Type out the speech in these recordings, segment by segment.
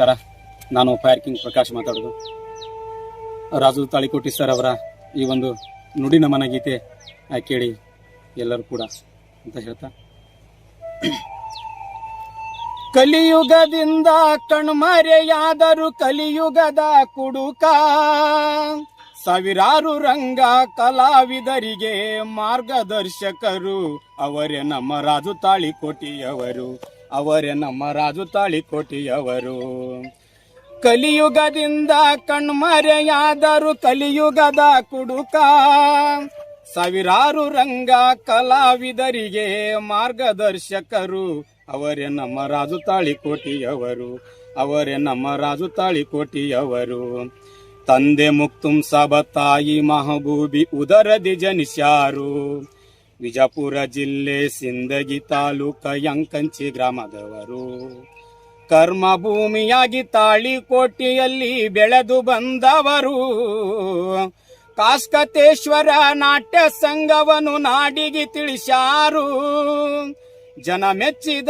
ನಮಸ್ಕಾರ. ನಾನು fire king Prakash ಮಾತಾಡೋದು. ರಾಜು ತಾಳಿಕೋಟಿ ಸರ್ ಅವರ ಈ ಒಂದು ನುಡಿ ನಮನ ಗೀತೆ ಕೇಳಿ ಎಲ್ಲರೂ ಕೂಡ ಅಂತ ಹೇಳ್ತಾ. ಕಲಿಯುಗದಿಂದ ಕಣ್ಮರೆಯಾದರು ಕಲಿಯುಗದ ಕುಡುಕ. ಸಾವಿರಾರು ರಂಗ ಕಲಾವಿದರಿಗೆ ಮಾರ್ಗದರ್ಶಕರು ಅವರೇ ನಮ್ಮ ರಾಜು ತಾಳಿಕೋಟಿಯವರು. ಅವರೇ ನಮ್ಮ ರಾಜು ತಾಳಿಕೋಟಿಯವರು ಕಲಿಯುಗದಿಂದ ಕಣ್ಮರೆಯಾದರು, ಕಲಿಯುಗದ ಕುಡುಕ. ಸಾವಿರಾರು ರಂಗ ಕಲಾವಿದರಿಗೆ ಮಾರ್ಗದರ್ಶಕರು ಅವರೇ ನಮ್ಮ ರಾಜು ತಾಳಿಕೋಟಿಯವರು ಅವರೇ ನಮ್ಮ ರಾಜು ತಾಳಿಕೋಟಿಯವರು ತಂದೆ ಮುಕ್ತುಂ ಸಬ ತಾಯಿ ಮಹಬೂಬಿ ಉದರದಿ ಜನಿಸ್ಯಾರು. ವಿಜಾಪುರ ಜಿಲ್ಲೆ ಸಿಂದಗಿ ತಾಲೂಕ ಯಂಕಂಚಿ ಗ್ರಾಮದವರು. ಕರ್ಮ ಭೂಮಿಯಾಗಿ ತಾಳಿಕೋಟೆಯಲ್ಲಿ ಬೆಳೆದು ಬಂದವರು. ಕಾಸ್ಕತೇಶ್ವರ ನಾಟ್ಯ ಸಂಘವನ್ನು ನಾಡಿಗೆ ತಿಳಿಸಾರು. ಜನ ಮೆಚ್ಚಿದ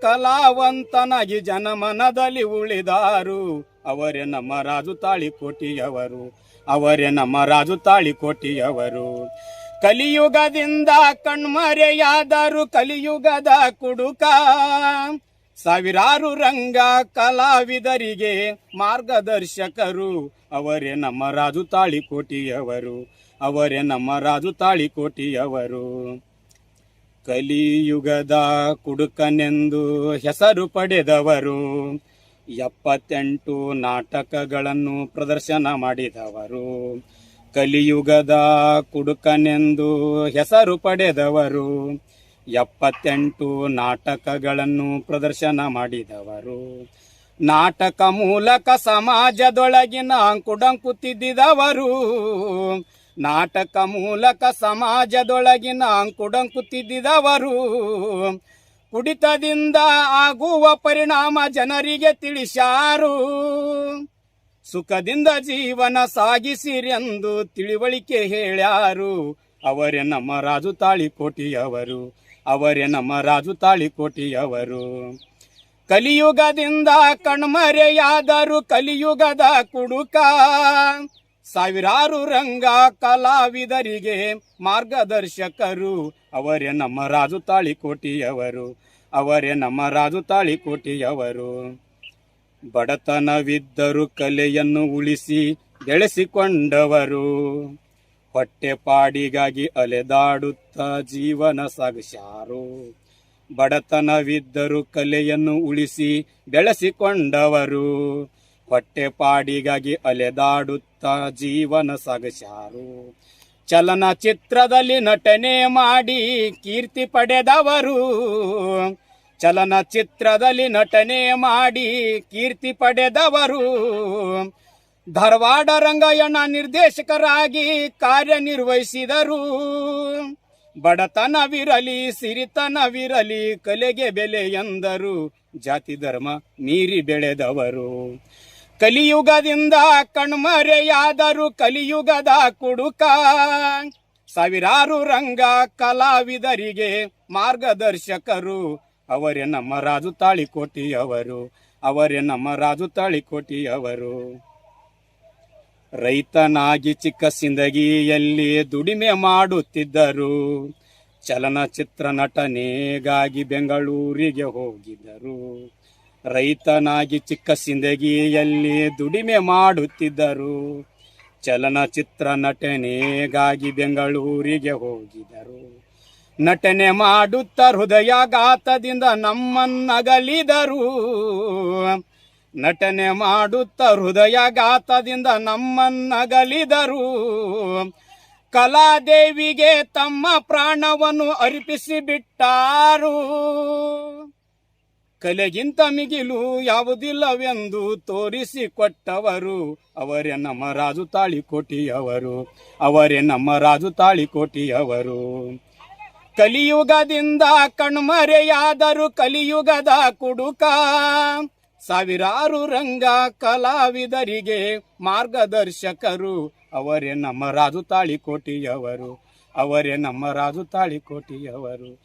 ಕಲಾವಂತನಾಗಿ ಜನಮನದಲ್ಲಿ ಉಳಿದಾರು. ಅವರೇ ನಮ್ಮ ರಾಜು ತಾಳಿಕೋಟಿಯವರು ಅವರೇ ನಮ್ಮ ರಾಜು ತಾಳಿಕೋಟಿಯವರು ಕಲಿಯುಗದಿಂದ ಕಣ್ಮರೆಯಾದರು ಕಲಿಯುಗದ ಕುಡುಕ. ಸಾವಿರಾರು ರಂಗ ಕಲಾವಿದರಿಗೆ ಮಾರ್ಗದರ್ಶಕರು. ಅವರೇ ನಮ್ಮ ರಾಜು ತಾಳಿಕೋಟಿಯವರು. ಅವರೇ ನಮ್ಮ ರಾಜು ತಾಳಿಕೋಟಿಯವರು. ಕಲಿಯುಗದ ಕುಡುಕನೆಂದು ಹೆಸರು ಪಡೆದವರು. ಎಪ್ಪತ್ತೆಂಟು ನಾಟಕಗಳನ್ನು ಪ್ರದರ್ಶನ ಮಾಡಿದವರು. ಕಲಿಯುಗದ ಕುಡುಕನೆಂದು ಹೆಸರು ಪಡೆದವರು. ಎಪ್ಪತ್ತೆಂಟು ನಾಟಕಗಳನ್ನು ಪ್ರದರ್ಶನ ಮಾಡಿದವರು. ನಾಟಕ ಮೂಲಕ ಸಮಾಜದೊಳಗಿನ ಅಂಕುಡಂಕುತ್ತಿದ್ದಿದವರು ನಾಟಕ ಮೂಲಕ ಸಮಾಜದೊಳಗಿನ ಅಂಕುಡಂಕುತ್ತಿದ್ದಿದವರು ಕುಡಿತದಿಂದ ಆಗುವ ಪರಿಣಾಮ ಜನರಿಗೆ ತಿಳಿಸ್ಯಾರು ಸುಖದಿಂದ ಜೀವನ ಸಾಗಿಸಿರೆಂದು ತಿಳಿವಳಿಕೆ ಹೇಳ್ಯಾರು. ಅವರೇ ನಮ್ಮ ರಾಜು ತಾಳಿಕೋಟಿಯವರು. ಅವರೇ ನಮ್ಮ ರಾಜು ತಾಳಿಕೋಟಿಯವರು. ಕಲಿಯುಗದಿಂದ ಕಣ್ಮರೆಯಾದರು, ಕಲಿಯುಗದ ಕುಡುಕ. ಸಾವಿರಾರು ರಂಗ ಕಲಾವಿದರಿಗೆ ಮಾರ್ಗದರ್ಶಕರು. ಅವರೇ ನಮ್ಮ ರಾಜು ತಾಳಿಕೋಟಿಯವರು. ಅವರೇ ನಮ್ಮ ರಾಜು ತಾಳಿಕೋಟಿಯವರು. ಬಡತನವಿದ್ದರು ಕಲೆಯನ್ನು ಉಳಿಸಿ ಬೆಳೆಸಿಕೊಂಡವರು. ಹೊಟ್ಟೆಪಾಡಿಗಾಗಿ ಅಲೆದಾಡುತ್ತಾ ಜೀವನ ಸಾಗಿಸಾರು ಬಡತನವಿದ್ದರು ಕಲೆಯನ್ನು ಉಳಿಸಿ ಬೆಳೆಸಿಕೊಂಡವರು. ಹೊಟ್ಟೆಪಾಡಿಗಾಗಿ ಅಲೆದಾಡುತ್ತಾ ಜೀವನ ಸಾಗಿಸಾರು ಚಲನಚಿತ್ರದಲ್ಲಿ ನಟನೆ ಮಾಡಿ ಕೀರ್ತಿ ಪಡೆದವರು. ಚಲನಚಿತ್ರದಲ್ಲಿ ನಟನೆ ಮಾಡಿ ಕೀರ್ತಿ ಪಡೆದವರು. ಧಾರವಾಡ ರಂಗಯ್ಯನ ನಿರ್ದೇಶಕರಾಗಿ ಕಾರ್ಯನಿರ್ವಹಿಸಿದರು. ಬಡತನವಿರಲಿ, ಸಿರಿತನವಿರಲಿ, ಕಲೆಗೆ ಬೆಲೆ ಎಂದರು. ಜಾತಿ ಧರ್ಮ ಮೀರಿ ಬೆಳೆದವರು. ಕಲಿಯುಗದಿಂದ ಕಣ್ಮರೆಯಾದರು, ಕಲಿಯುಗದ ಕುಡುಕ. ಸಾವಿರಾರು ರಂಗ ಕಲಾವಿದರಿಗೆ ಮಾರ್ಗದರ್ಶಕರು. ಅವರೇ ನಮ್ಮ ರಾಜು ತಾಳಿಕೋಟಿಯವರು ಅವರೇ ನಮ್ಮ ರಾಜು ತಾಳಿಕೋಟಿಯವರು ರೈತನಾಗಿ ಚಿಕ್ಕ ಸಿಂದಗಿಯಲ್ಲಿ ದುಡಿಮೆ ಮಾಡುತ್ತಿದ್ದರು. ಚಲನಚಿತ್ರ ನಟನೆಗಾಗಿ ಬೆಂಗಳೂರಿಗೆ ಹೋಗಿದ್ದರು. ರೈತನಾಗಿ ಚಿಕ್ಕ ಸಿಂದಗಿಯಲ್ಲಿ ದುಡಿಮೆ ಮಾಡುತ್ತಿದ್ದರು. ಚಲನಚಿತ್ರ ನಟನೆಗಾಗಿ ಬೆಂಗಳೂರಿಗೆ ಹೋಗಿದರು ನಟನೆ ಮಾಡುತ್ತ ಹೃದಯಾಘಾತದಿಂದ ನಮ್ಮನ್ನಗಲಿದರು. ನಟನೆ ಮಾಡುತ್ತ ಹೃದಯಾಘಾತದಿಂದ ನಮ್ಮನ್ನಗಲಿದರು. ಕಲಾದೇವಿಗೆ ತಮ್ಮ ಪ್ರಾಣವನ್ನು ಅರ್ಪಿಸಿ ಬಿಟ್ಟಾರು ಕಲೆಗಿಂತ ಮಿಗಿಲು ಯಾವುದಿಲ್ಲವೆಂದು ತೋರಿಸಿಕೊಟ್ಟವರು. ಅವರೇ ನಮ್ಮ ರಾಜು ತಾಳಿಕೋಟಿಯವರು. ಅವರೇ ನಮ್ಮ ರಾಜು ತಾಳಿಕೋಟಿಯವರು. ಕಲಿಯುಗದಿಂದ ಕಣ್ಮರೆಯಾದರು ಕಲಿಯುಗದ ಕುಡುಕ. ಸಾವಿರಾರು ರಂಗ ಕಲಾವಿದರಿಗೆ ಮಾರ್ಗದರ್ಶಕರು. ಅವರೇ ನಮ್ಮ ರಾಜು ತಾಳಿಕೋಟಿಯವರು. ಅವರೇ ನಮ್ಮ ರಾಜು ತಾಳಿಕೋಟಿಯವರು.